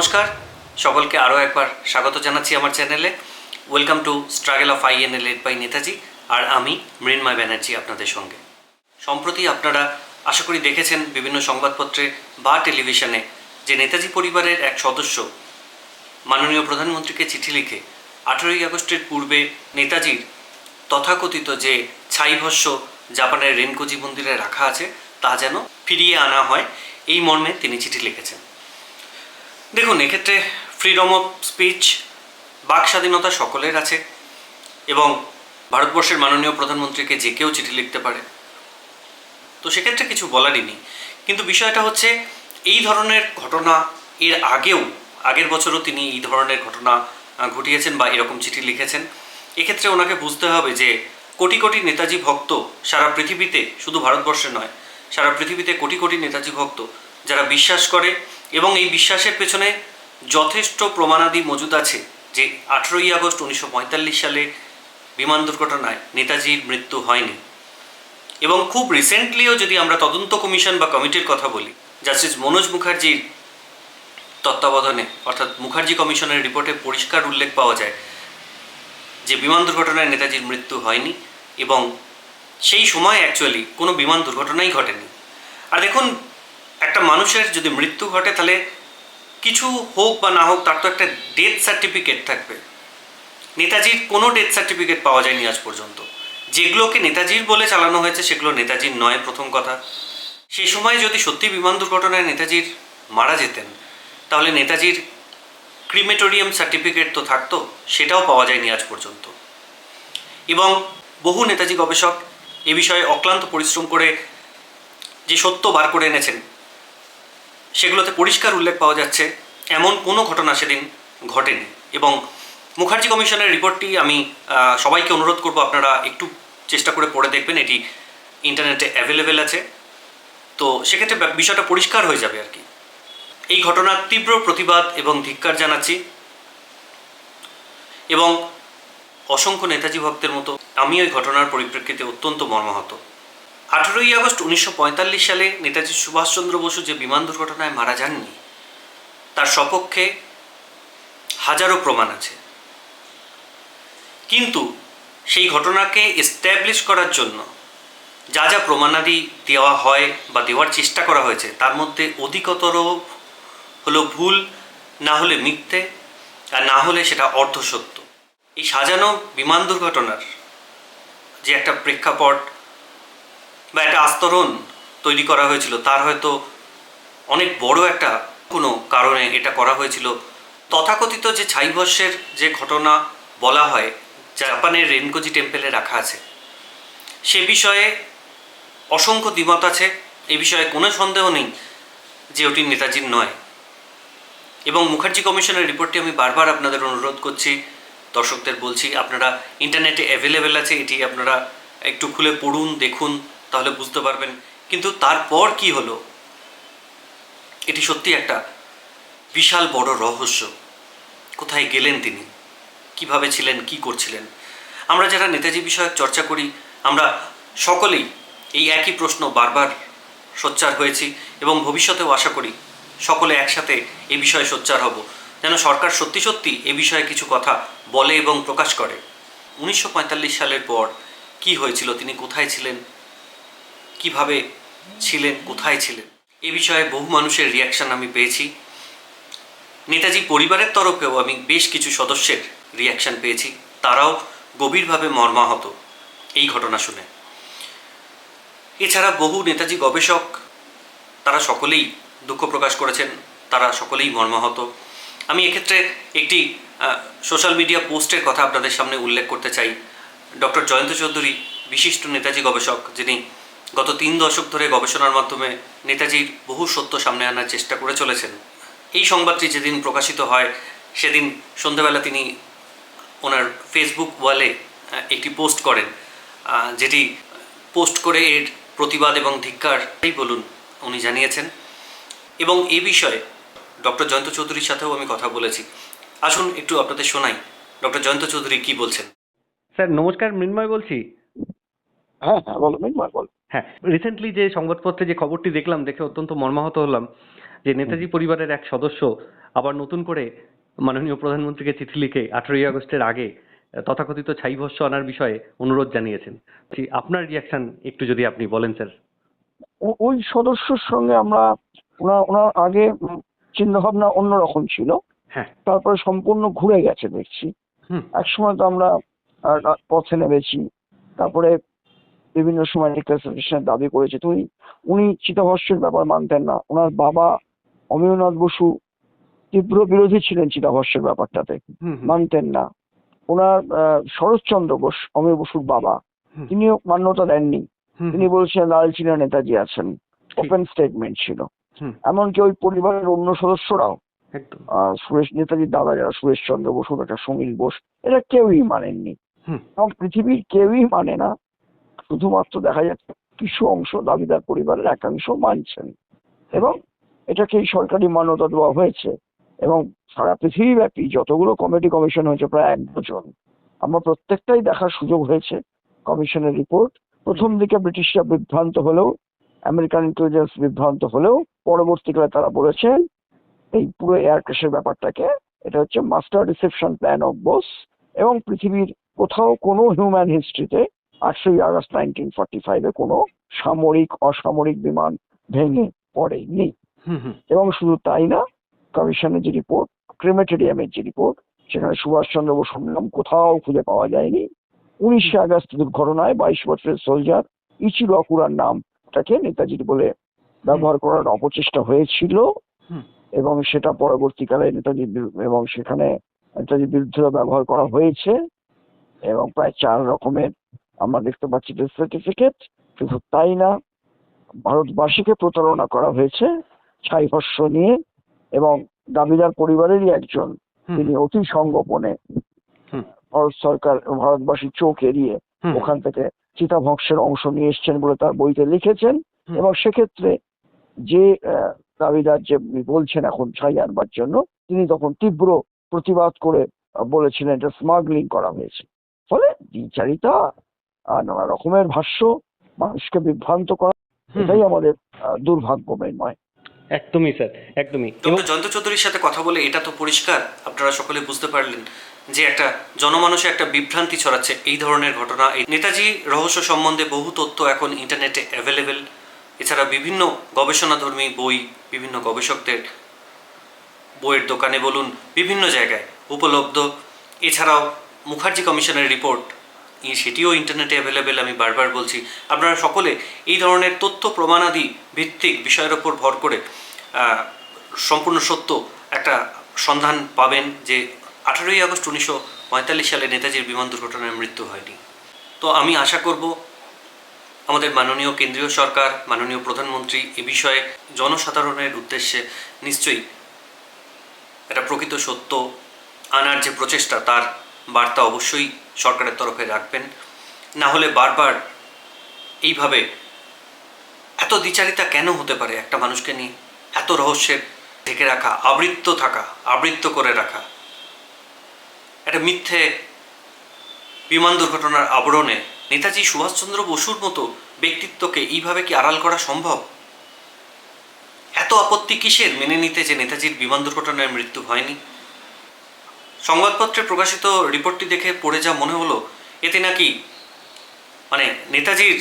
নমস্কার। সকলকে আরও একবার স্বাগত জানাচ্ছি আমার চ্যানেলে। Welcome to struggle of INL add by Netaji আর আমি মৃন্ময় ব্যানার্জি আপনাদের সঙ্গে। সম্প্রতি আপনারা আশা করি দেখেছেন বিভিন্ন সংবাদপত্রে বা টেলিভিশনে যে নেতাজি পরিবারের এক সদস্য মাননীয় প্রধানমন্ত্রীকে চিঠি লিখে আঠেরোই আগস্টের পূর্বে নেতাজির তথাকথিত যে ছাইভস্য জাপানের রেনকোজি মন্দিরে রাখা আছে, তা যেন ফিরিয়ে আনা হয়, এই মর্মে তিনি চিঠি লিখেছেন। দেখুন, এক্ষেত্রে ফ্রিডম অফ স্পিচ বাক স্বাধীনতা সকলের আছে এবং ভারতবর্ষের মাননীয় প্রধানমন্ত্রীকে যে কেউ চিঠি লিখতে পারে। তো সেক্ষেত্রে কিছু বলারই নেই। কিন্তু বিষয়টা হচ্ছে, এই ধরনের ঘটনা এর আগেও, আগের বছরও তিনি এই ধরনের ঘটনা ঘটিয়েছেন বা এরকম চিঠি লিখেছেন। এক্ষেত্রে ওনাকে বুঝতে হবে যে কোটি কোটি নেতাজি ভক্ত সারা পৃথিবীতে শুধু ভারতবর্ষে নয়, সারা পৃথিবীতে কোটি কোটি নেতাজি ভক্ত যারা বিশ্বাস করে এবং এই বিশ্বাসের পেছনে যথেষ্ট প্রমাণাদি মজুদ আছে যে আঠেরোই আগস্ট উনিশশো পঁয়তাল্লিশ সালে বিমান দুর্ঘটনায় নেতাজির মৃত্যু হয়নি। এবং খুব রিসেন্টলিও যদি আমরা তদন্ত কমিশন বা কমিটির কথা বলি, জাস্টিস মনোজ মুখার্জির তত্ত্বাবধানে, অর্থাৎ মুখার্জি কমিশনের রিপোর্টে পরিষ্কার উল্লেখ পাওয়া যায় যে বিমান দুর্ঘটনায় নেতাজির মৃত্যু হয়নি এবং সেই সময় অ্যাকচুয়ালি কোনো বিমান দুর্ঘটনাই ঘটেনি। আর দেখুন একটা মানুষের যদি মৃত্যু ঘটে, তাহলে কিছু হোক বা না হোক, তার তো একটা ডেথ সার্টিফিকেট থাকবে। নেতাজির কোনো ডেথ সার্টিফিকেট পাওয়া যায়নি আজ পর্যন্ত। যেগুলোকে নেতাজির বলে চালানো হয়েছে, সেগুলো নেতাজির নয়, প্রথম কথা। সেই সময় যদি সত্যি বিমান দুর্ঘটনায় নেতাজির মারা যেতেন, তাহলে নেতাজির ক্রিমেটোরিয়াম সার্টিফিকেট তো থাকতো, সেটাও পাওয়া যায়নি আজ পর্যন্ত। এবং বহু নেতাজি গবেষক এ বিষয়ে অক্লান্ত পরিশ্রম করে যে সত্য বার করে এনেছেন সেগুলোতে পরিষ্কার উল্লেখ পাওয়া যাচ্ছে, এমন কোনো ঘটনা সেদিন ঘটেনি। এবং মুখার্জি কমিশনের রিপোর্টটি আমি সবাইকে অনুরোধ করব আপনারা একটু চেষ্টা করে পড়ে দেখবেন, এটি ইন্টারনেটে অ্যাভেলেবেল আছে। তো সেক্ষেত্রে বিষয়টা পরিষ্কার হয়ে যাবে আর কি। এই ঘটনার তীব্র প্রতিবাদ এবং ধিক্কার জানাচ্ছি। এবং অসংখ্য নেতাজি ভক্তের মতো আমি ওই ঘটনার পরিপ্রেক্ষিতে অত্যন্ত মর্মাহত। আঠেরোই আগস্ট উনিশশো পঁয়তাল্লিশ সালে নেতাজি সুভাষচন্দ্র বসু যে বিমান দুর্ঘটনায় মারা যাননি, তার সপক্ষে হাজারো প্রমাণ আছে। কিন্তু সেই ঘটনাকে এস্টাবলিশ করার জন্য যা যা প্রমাণাদি দেওয়া হয় বা দেওয়ার চেষ্টা করা হয়েছে, তার মধ্যে অধিকতর হলো ভুল, না হলে মিথ্যে আর না হলে সেটা অর্ধসত্য। এই সাজানো বিমান দুর্ঘটনার যে একটা প্রেক্ষাপট বা একটা আস্তরণ তৈরি করা হয়েছিল, তার হয়তো অনেক বড় একটা কোনো কারণে এটা করা হয়েছিল। তথাকথিত যে ছাইভস্যের যে ঘটনা বলা হয় জাপানের রেনকোজি টেম্পেলে রাখা আছে, সে বিষয়ে অসংখ্য দ্বিমত আছে। এ বিষয়ে কোনো সন্দেহ নেই যে ওটি নেতাজির নয়। এবং মুখার্জি কমিশনের রিপোর্টটি আমি বারবার আপনাদের অনুরোধ করছি, দর্শকদের বলছি, আপনারা ইন্টারনেটে অ্যাভেলেবেল আছে, এটি আপনারা একটু খুলে পড়ুন, দেখুন। তাহলে বুঝতে পারবেন কিন্তু তারপর কি হলো? এটি সত্যি একটা বিশাল বড় রহস্য। কোথায় গেলেন তিনি? কীভাবে ছিলেন? কি করছিলেন? আমরা যারা নেতাজি বিষয়ক চর্চা করি, আমরা সকলেই এই একই প্রশ্ন বারবার সোচ্চার হয়েছি এবং ভবিষ্যতেও আশা করি সকলে একসাথে এ বিষয়ে সোচ্চার হব। যেন সরকার সত্যি সত্যি এ বিষয়ে কিছু কথা বলে এবং প্রকাশ করে। উনিশশো পঁয়তাল্লিশ সালের পর কি হয়েছিল? তিনি কোথায় ছিলেন? কীভাবে ছিলেন, কোথায় ছিলেন? এ বিষয়ে বহু মানুষের রিয়াকশন আমি পেয়েছি। নেতাজি পরিবারের তরফেও আমি বেশ কিছু সদস্যের রিয়াকশন পেয়েছি। তারাও গভীরভাবে মর্মাহত এই ঘটনা শুনে। এছাড়া বহু নেতাজি গবেষক, তারা সকলেই দুঃখ প্রকাশ করেছেন, তারা সকলেই মর্মাহত। আমি এক্ষেত্রে একটি সোশ্যাল মিডিয়া পোস্টের কথা আপনাদের সামনে উল্লেখ করতে চাই। ডক্টর জয়ন্ত চৌধুরী, বিশিষ্ট নেতাজি গবেষক, যিনি গত তিন দশক ধরে গবেষণার মাধ্যমে নেতাজির বহু সত্য সামনে আনার চেষ্টা করে চলেছেন। এই সংবাদটি যেদিন প্রকাশিত হয় সেদিন সন্ধ্যাবেলা তিনি ওনার ফেসবুক ওয়ালে একটি পোস্ট করেন যেটি পোস্ট করে এর প্রতিবাদ এবং ধিক্কারই বলুন উনি জানিয়েছেন। এবং এ বিষয়ে ডক্টর জয়ন্ত চৌধুরীর সাথেও আমি কথা বলেছি। আসুন একটু আপনাদের শোনাই ডক্টর জয়ন্ত চৌধুরী কি বলছেন? স্যার নমস্কার মৃন্ময় বলছি। হ্যাঁ হ্যাঁ বলো মিনময় বল হ্যাঁ রিসেন্টলি যে সংবাদপত্রে যে খবরটি দেখলাম দেখে অত্যন্ত মর্মাহত হলাম যে নেতাজি পরিবারের এক সদস্য আবার নতুন করে মাননীয় প্রধানমন্ত্রীকে চিঠি লিখে আঠারোই আগস্টের আগে তথাকথিত ছাই ছাইভস্য আনার বিষয়ে অনুরোধ জানিয়েছেন। আপনার রিয়াকশন একটু যদি আপনি বলেন স্যার। ওই সদস্যর সঙ্গে আমরা ওনার ওনার আগে চিন্তা ভাবনা অন্যরকম ছিল। হ্যাঁ। তারপরে সম্পূর্ণ ঘুরে গেছে দেখছি। হুম। একসময় তো আমরা পথে নেমেছি। তারপরে বিভিন্ন সময় ডিক্লারেশনের দাবি করেছে। তুই উনি চিতাভস্যের ব্যাপার মানতেন না। ওনার বাবা অমিয়নাথ বসু তীব্র বিরোধী ছিলেন চিতাভস্যের ব্যাপারটাতে। মানতেন না। ওনার শরৎচন্দ্র বোস অমিয় বসুর বাবা তিনিও মান্যতা দেননি। তিনি বলছেন লালচিনা নেতাজি আছেন। ওপেন স্টেটমেন্ট ছিল। এমনকি ওই পরিবারের অন্য সদস্যরাও সুরেশ নেতাজির দাদা যারা সুরেশ চন্দ্র বসু একটা সমীর বোস এরা কেউই মানেননি। এবং পৃথিবীর কেউই মানে না। শুধুমাত্র দেখা যাচ্ছে কিছু অংশ দাবিদার পরিবারের একাংশ মানছেন। এবং এটাকেই সরকারি মান্যতা দেওয়া হয়েছে এবং সারা পৃথিবীব্যাপী যতগুলো কমিটি কমিশন হয়েছে, প্রায় এক ডজন। আমার প্রত্যেকটাই দেখার সুযোগ হয়েছে কমিশনের রিপোর্ট প্রথম দিকে ব্রিটিশরা বিভ্রান্ত হলেও আমেরিকান ইন্টেলিজেন্স বিভ্রান্ত হলেও পরবর্তীকালে তারা বলেছেন, এই পুরো এয়ার ক্র্যাশের ব্যাপারটাকে, এটা হচ্ছে master reception plan of Bose এবং পৃথিবীর কোথাও কোনো হিউম্যান হিস্ট্রিতে আটশোই আগস্ট নাইনটিন ফর্টি ফাইভে কোনো সামরিক অসামরিক বিমান ভেঙে পড়েনি। এবং শুধু তাই না কমিশনের যে রিপোর্ট ক্রিমেটেরিয়ামের যে রিপোর্ট সেখানে সুভাষচন্দ্র বসুর নাম কোথাও খুঁজে পাওয়া যায়নি। উনিশে আগস্ট দুর্ঘটনায় বাইশ বছরের সোলজার ইচিরো আকুরার নামটাকে নেতাজির বলে ব্যবহার করার অপচেষ্টা হয়েছিল। এবং সেটা পরবর্তীকালে নেতাজির এবং সেখানে নেতাজির বিরুদ্ধে ব্যবহার করা হয়েছে। এবং প্রায় চার রকমের আমরা দেখতে পাচ্ছি ডেথ সার্টিফিকেট শুধু তাই না ভারতবাসীকে প্রতারণা করা হয়েছে ছাইভস্য নিয়ে এবং দাবিদার পরিবারেরই একজন তিনি অতি সংগোপনে ভারত সরকার ভারতবাসীর চোখ এড়িয়ে ওখান থেকে চিতাভস্যের অংশ নিয়ে এসছেন বলে তার বইতে লিখেছেন। এবং সেক্ষেত্রে যে দাবিদার যে বলছেন এখন ছাই আনবার জন্য তিনি তখন তীব্র প্রতিবাদ করে বলেছিলেন এটা স্মাগলিং করা হয়েছে। ফলে দ্বিচারিতা আর নানা রকমের ভাষ্য মানুষকে বিভ্রান্ত করা এটাই আমাদের আহ, দুর্ভাগ্য নয়। একদমই স্যার একদমই। এবং ডক্টর জয়ন্ত চৌধুরীর সাথে কথা বলে এটা তো পরিষ্কার আপনারা সকলে বুঝতে পারলেন যে একটা জনমানুষে একটা বিভ্রান্তি ছড়াচ্ছে এই ধরনের ঘটনা। এই নেতাজি রহস্য সম্বন্ধে বহু তথ্য এখন ইন্টারনেটে অ্যাভেলেবেল এছাড়া বিভিন্ন গবেষণাধর্মী বই বিভিন্ন গবেষকদের বইয়ের দোকানে বলুন বিভিন্ন জায়গায় উপলব্ধ। এছাড়াও মুখার্জি কমিশনের রিপোর্ট সেটিও ইন্টারনেটে অ্যাভেলেবেল আমি বারবার বলছি। আপনারা সকলে এই ধরনের তথ্য প্রমাণাদি ভিত্তিক বিষয়ের ওপর ভর করে সম্পূর্ণ সত্য একটা সন্ধান পাবেন যে আঠারোই আগস্ট উনিশশো পঁয়তাল্লিশ সালে নেতাজির বিমান দুর্ঘটনায় মৃত্যু হয়নি। তো আমি আশা করব, আমাদের মাননীয় কেন্দ্রীয় সরকার, মাননীয় প্রধানমন্ত্রী এ বিষয়ে জনসাধারণের উদ্দেশ্যে নিশ্চয়ই একটা প্রকৃত সত্য আনার যে প্রচেষ্টা, তার বার্তা অবশ্যই সরকারের তরফে রাখবেন। না হলে বারবার এইভাবে এত দ্বিচারিতা কেন হতে পারে একটা মানুষকে নিয়ে? এত রহস্যের ঢেকে রাখা, আবৃত্ত থাকা, আবৃত্ত করে রাখা। একটা মিথ্যে বিমান দুর্ঘটনার আবরণে নেতাজি সুভাষচন্দ্র বসুর মতো ব্যক্তিত্বকে এইভাবে কি আড়াল করা সম্ভব? এত আপত্তি কিসের? মেনে নিতে যে নেতাজির বিমান দুর্ঘটনায় মৃত্যু হয়নি। সংবাদপত্রে প্রকাশিত রিপোর্টটি দেখে পড়ে যা মনে হলো, এতে নাকি মানে নেতাজির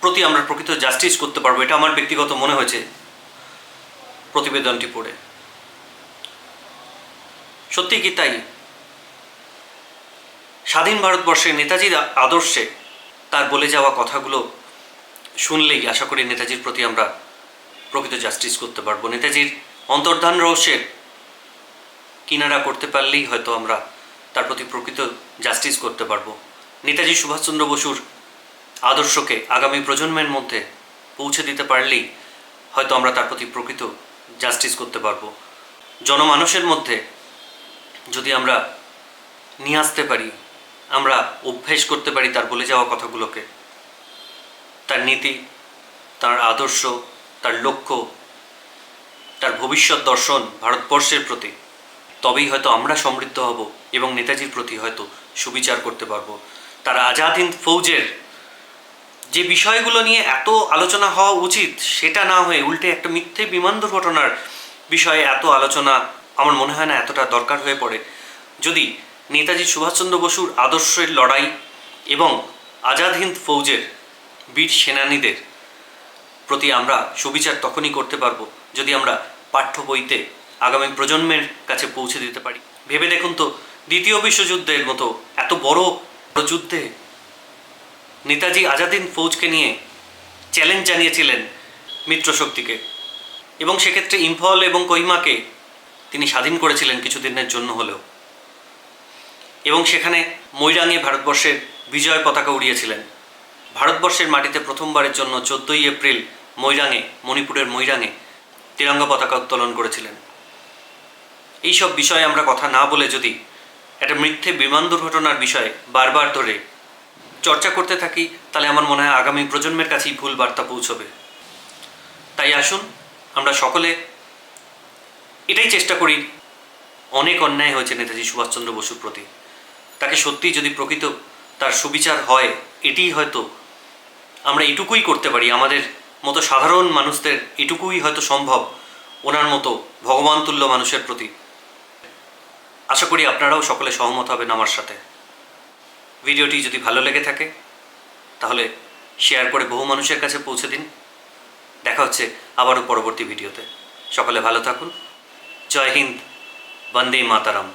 প্রতি আমরা প্রকৃত জাস্টিস করতে পারব, এটা আমার ব্যক্তিগত মনে হয়েছে প্রতিবেদনটি পড়ে। সত্যি কি তাই? স্বাধীন ভারতবর্ষে নেতাজির আদর্শে তার বলে যাওয়া কথাগুলো শুনলেই আশা করি নেতাজির প্রতি আমরা প্রকৃত জাস্টিস করতে পারব। নেতাজির অন্তর্ধান রহস্যের কিনারা করতে পারলেই হয়তো আমরা তার প্রতি প্রকৃত জাস্টিস করতে পারব। নেতাজি সুভাষচন্দ্র বসুর আদর্শকে আগামী প্রজন্মের মধ্যে পৌঁছে দিতে পারলেই হয়তো আমরা তার প্রতি প্রকৃত জাস্টিস করতে পারব। জনমানুষের মধ্যে যদি আমরা নিয়ে আসতে পারি, আমরা অভ্যেস করতে পারি তার বলে যাওয়া কথাগুলোকে, তার নীতি, তার আদর্শ, তার লক্ষ্য, তার ভবিষ্যৎ দর্শন ভারতবর্ষের প্রতি তবেই হয়তো আমরা সমৃদ্ধ হব এবং নেতাজির প্রতি হয়তো সুবিচার করতে পারব। তার আজাদ হিন্দ ফৌজের যে বিষয়গুলো নিয়ে এত আলোচনা হওয়া উচিত, সেটা না হয়ে উল্টে একটা মিথ্যে বিমান দুর্ঘটনার বিষয়ে এত আলোচনা আমার মনে হয় না এতটা দরকার হয়ে পড়ে। যদি নেতাজি সুভাষচন্দ্র বসুর আদর্শের লড়াই এবং আজাদ হিন্দ ফৌজের বীর সেনানীদের প্রতি আমরা সুবিচার তখনই করতে পারব যদি আমরা পাঠ্য বইতে আগামী প্রজন্মের কাছে পৌঁছে দিতে পারি। ভেবে দেখুন তো, দ্বিতীয় বিশ্বযুদ্ধের মতো এত বড় যুদ্ধে নেতাজি আজাদিন ফৌজকে নিয়ে চ্যালেঞ্জ জানিয়েছিলেন মিত্রশক্তিকে। এবং সেক্ষেত্রে ইম্ফল এবং কহিমাকে তিনি স্বাধীন করেছিলেন কিছুদিনের জন্য হলেও। এবং সেখানে মৈরাঙে ভারতবর্ষের বিজয় পতাকা উড়িয়েছিলেন। ভারতবর্ষের মাটিতে প্রথমবারের জন্য চোদ্দোই এপ্রিল মৈরাঙে মণিপুরের মৈরাঙে তিরঙ্গা পতাকা উত্তোলন করেছিলেন। এইসব বিষয়ে আমরা কথা না বলে যদি একটা মিথ্যে বিমান দুর্ঘটনার বিষয়ে বারবার ধরে চর্চা করতে থাকি, তাহলে আমার মনে হয় আগামী প্রজন্মের কাছেই ভুল বার্তা পৌঁছবে। তাই আসুন, আমরা সকলে এটাই চেষ্টা করি। অনেক অন্যায় হয়েছে নেতাজি সুভাষচন্দ্র বসুর প্রতি। তাকে সত্যি যদি প্রকৃত তার সুবিচার হয় এটিই হয়তো আমরা এটুকুই করতে পারি। আমাদের মতো সাধারণ মানুষদের এটুকুই হয়তো সম্ভব, ওনার মতো ভগবান তুল্য মানুষের প্রতি। আশা করি আপনারাও সকলে সহমত হবেন আমার সাথে। ভিডিওটি যদি ভালো লেগে থাকে, তাহলে শেয়ার করে বহু মানুষের কাছে পৌঁছে দিন। দেখা হচ্ছে আবারও পরবর্তী ভিডিওতে। সকলে ভালো থাকুন। জয় হিন্দ, বন্দে মাতারাম।